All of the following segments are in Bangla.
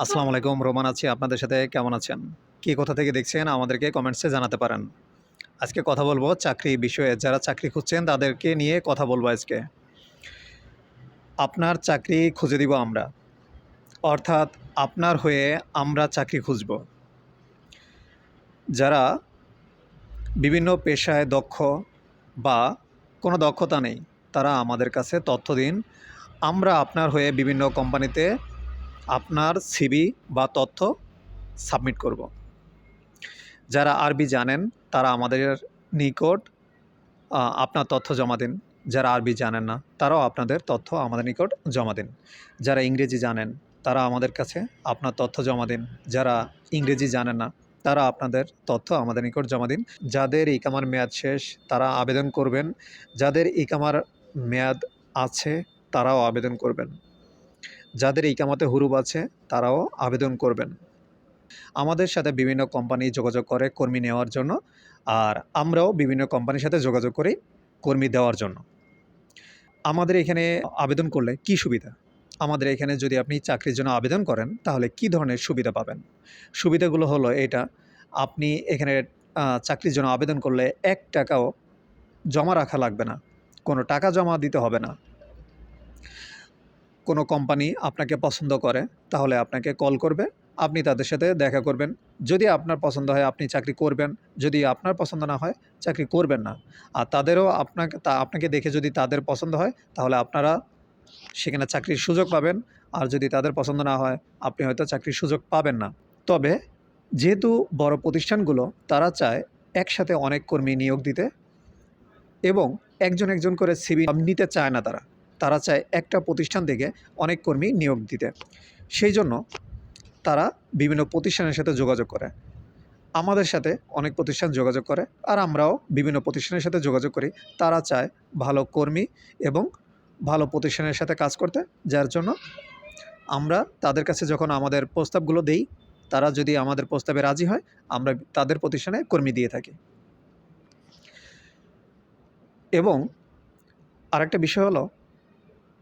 আসসালামু আলাইকুম, রোমান আছি। আপনাদের সাথে কেমন আছেন? কী কোথা থেকে দেখছেন আমাদেরকে কমেন্টসে জানাতে পারেন। আজকে কথা বলব চাকরি বিষয়ে। যারা চাকরি খুঁজছেন তাদেরকে নিয়ে কথা বলব আজকে। আপনার চাকরি খুঁজে দিব আমরা। অর্থাৎ আপনার হয়ে আমরা চাকরি খুঁজব। যারা বিভিন্ন পেশায় দক্ষ বা কোনো দক্ষতা নেই, তারা আমাদের কাছে তথ্য দিন। আমরা আপনার হয়ে বিভিন্ন কোম্পানিতে আপনার সিবি বা তথ্য সাবমিট করব। যারা আরবি জানেন, তারা আমাদের নিকট আপনার তথ্য জমা দিন। যারা আরবি জানেন না, তারাও আপনাদের তথ্য আমাদের নিকট জমা দিন। যারা ইংরেজি জানেন, তারা আমাদের কাছে আপনার তথ্য জমা দিন। যারা ইংরেজি জানেন না, তারা আপনাদের তথ্য আমাদের নিকট জমা দিন। যাদের ইকামার মেয়াদ শেষ, তারা আবেদন করবেন। যাদের ইকামার মেয়াদ আছে, তারাও আবেদন করবেন। যাদের ইকামাতে হুরুব আছে, তারাও আবেদন করবেন। আমাদের সাথে বিভিন্ন কোম্পানি যোগাযোগ করে কর্মী নেওয়ার জন্য, আর আমরাও বিভিন্ন কোম্পানির সাথে যোগাযোগ করি কর্মী দেওয়ার জন্য। আমাদের এখানে আবেদন করলে কি সুবিধা? আমাদের এখানে যদি আপনি চাকরির জন্য আবেদন করেন, তাহলে কি ধরনের সুবিধা পাবেন? সুবিধাগুলো হলো এটা, আপনি এখানে চাকরির জন্য আবেদন করলে এক টাকাও জমা রাখা লাগবে না। কোনো টাকা জমা দিতে হবে না। কোনো কোম্পানি আপনাকে পছন্দ করে, তাহলে আপনাকে কল করবে, আপনি তাদের সাথে দেখা করবেন। যদি আপনার পছন্দ হয়, আপনি চাকরি করবেন, যদি আপনার পছন্দ না হয়, চাকরি করবেন না। আর তাদেরও আপনাকে, তা, আপনাকে দেখে যদি তাদের পছন্দ হয়, তাহলে আপনারা সেখানে চাকরির সুযোগ পাবেন। আর যদি তাদের পছন্দ না হয়, আপনি হয়তো চাকরির সুযোগ পাবেন না। তবে যেহেতু বড় প্রতিষ্ঠানগুলো, তারা চায় একসাথে অনেক কর্মী নিয়োগ দিতে এবং একজন একজন করে সিবি নিতে চায় না তারা। তারা চায় একটা প্রতিষ্ঠান থেকে অনেক কর্মী নিয়োগ দিতে। সেই জন্য তারা বিভিন্ন প্রতিষ্ঠানের সাথে যোগাযোগ করে। আমাদের সাথে অনেক প্রতিষ্ঠান যোগাযোগ করে আর আমরাও বিভিন্ন প্রতিষ্ঠানের সাথে যোগাযোগ করি। তারা চায় ভালো কর্মী এবং ভালো প্রতিষ্ঠানের সাথে কাজ করতে, যার জন্য আমরা তাদের কাছে যখন আমাদের প্রস্তাবগুলো দেই, তারা যদি আমাদের প্রস্তাবে রাজি হয়, আমরা তাদের প্রতিষ্ঠানে কর্মী দিয়ে থাকি। এবং আরেকটা বিষয় হলো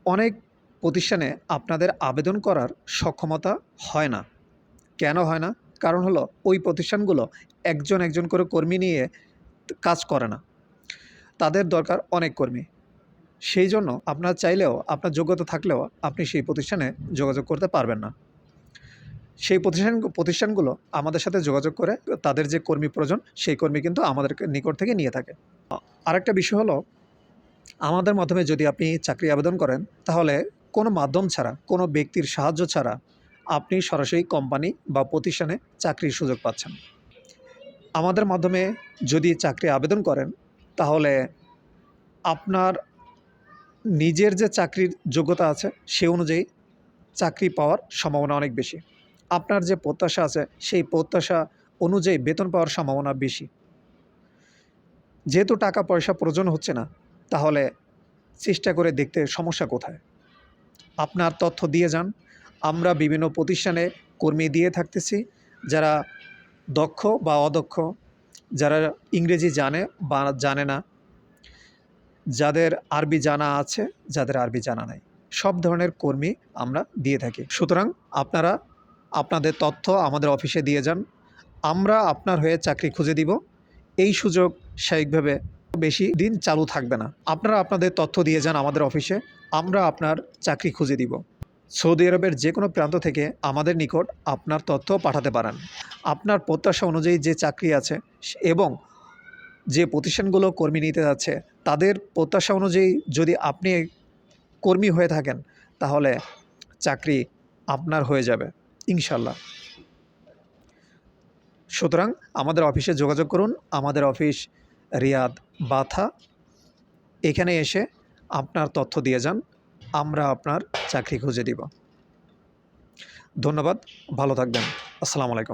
অনেক প্রতিষ্ঠানে আপনাদের আবেদন করার সক্ষমতা হয় না। কেন হয় না? কারণ হলো, ওই প্রতিষ্ঠানগুলো একজন একজন করে কর্মী নিয়ে কাজ করে না। তাদের দরকার অনেক কর্মী। সেই জন্য আপনার চাইলেও, আপনার যোগ্যতা থাকলেও আপনি সেই প্রতিষ্ঠানে যোগাযোগ করতে পারবেন না। সেই প্রতিষ্ঠান, প্রতিষ্ঠানগুলো আমাদের সাথে যোগাযোগ করে তাদের যে কর্মী প্রয়োজন, সেই কর্মী কিন্তু আমাদের নিকট থেকে নিয়ে থাকে। আরেকটা বিষয় হলো আমাদের মাধ্যমে যদি আপনি চাকরি আবেদন করেন, তাহলে কোনো মাধ্যম ছাড়া, কোনো ব্যক্তির সাহায্য ছাড়া আপনি সরাসরি কোম্পানি বা প্রতিষ্ঠানে চাকরির সুযোগ পাচ্ছেন। আমাদের মাধ্যমে যদি চাকরি আবেদন করেন, তাহলে আপনার নিজের যে চাকরির যোগ্যতা আছে, সে অনুযায়ী চাকরি পাওয়ার সম্ভাবনা অনেক বেশি। আপনার যে প্রত্যাশা আছে, সেই প্রত্যাশা অনুযায়ী বেতন পাওয়ার সম্ভাবনা বেশি। যেহেতু টাকা পয়সা প্রয়োজন হচ্ছে না তাহলে চেষ্টা করে দেখতে সমস্যা কোথায়? আপনার তথ্য দিয়ে যান। আমরা বিভিন্ন প্রতিষ্ঠানে কর্মী দিয়ে থাকতেছি। যারা দক্ষ বা অদক্ষ, যারা ইংরেজি জানে বা জানে না, যাদের আরবি জানা আছে, যাদের আরবি জানা নাই। সব ধরনের কর্মী আমরা দিয়ে থাকি। সুতরাং আপনারা আপনাদের তথ্য আমাদের অফিসে দিয়ে যান। আমরা আপনার হয়ে চাকরি খুঁজে দিব। এই সুযোগ স্বাভাবিকভাবে বেশি দিন চালু থাকবে না। আপনারা আপনাদের তথ্য দিয়ে যান আমাদের অফিসে। আমরা আপনার চাকরি খুঁজে দিব। সৌদি আরবের যে কোনো প্রান্ত থেকে আমাদের নিকট আপনার তথ্য পাঠাতে পারেন। আপনার প্রত্যাশা অনুযায়ী যে চাকরি আছে এবং যে প্রতিষ্ঠানগুলো কর্মী নিতে যাচ্ছে, তাদের প্রত্যাশা অনুযায়ী যদি আপনি কর্মী হয়ে থাকেন, তাহলে চাকরি আপনার হয়ে যাবে ইনশাল্লাহ সুতরাং আমাদের অফিসে যোগাযোগ করুন। আমাদের অফিস রিয়াদ বাথা এখানে এসে আপনার তথ্য দিয়ে যান, আমরা আপনার চাকরি খুঁজে দিব। ধন্যবাদ, ভালো থাকবেন। আসসালামু আলাইকুম।